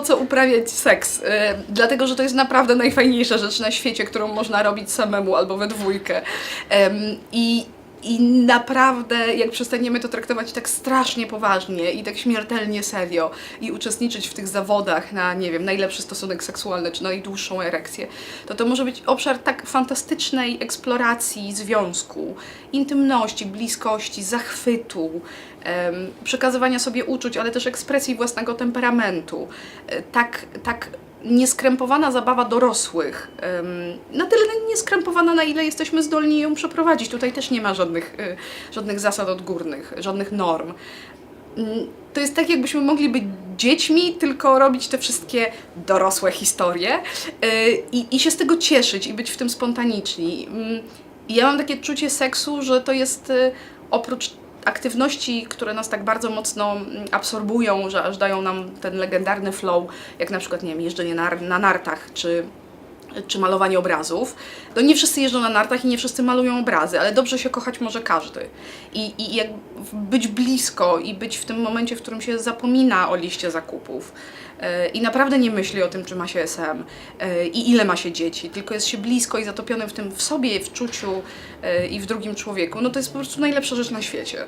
co uprawiać seks, y, dlatego że to jest naprawdę najfajniejsza rzecz na świecie, którą można robić samemu albo we dwójkę. Em, I i naprawdę, jak przestaniemy to traktować tak strasznie poważnie i tak śmiertelnie serio i uczestniczyć w tych zawodach na, nie wiem, najlepszy stosunek seksualny czy najdłuższą erekcję, to to może być obszar tak fantastycznej eksploracji związku, intymności, bliskości, zachwytu, przekazywania sobie uczuć, ale też ekspresji własnego temperamentu. E, Tak, tak nieskrępowana zabawa dorosłych. na tyle nieskrępowana, na ile jesteśmy zdolni ją przeprowadzić. Tutaj też nie ma żadnych, y, żadnych zasad odgórnych, żadnych norm. Mm, To jest tak, jakbyśmy mogli być dziećmi, tylko robić te wszystkie dorosłe historie y, i, i się z tego cieszyć i być w tym spontaniczni. Mm, i Ja mam takie czucie seksu, że to jest y, oprócz aktywności, które nas tak bardzo mocno mm, absorbują, że aż dają nam ten legendarny flow, jak na przykład, nie wiem, jeżdżenie na, na nartach, czy czy malowanie obrazów. No nie wszyscy jeżdżą na nartach i nie wszyscy malują obrazy, ale dobrze się kochać może każdy. I, i jak być blisko i być w tym momencie, w którym się zapomina o liście zakupów e, i naprawdę nie myśli o tym, czy ma się SM e, i ile ma się dzieci, tylko jest się blisko i zatopionym w tym w sobie, w czuciu e, i w drugim człowieku, no to jest po prostu najlepsza rzecz na świecie.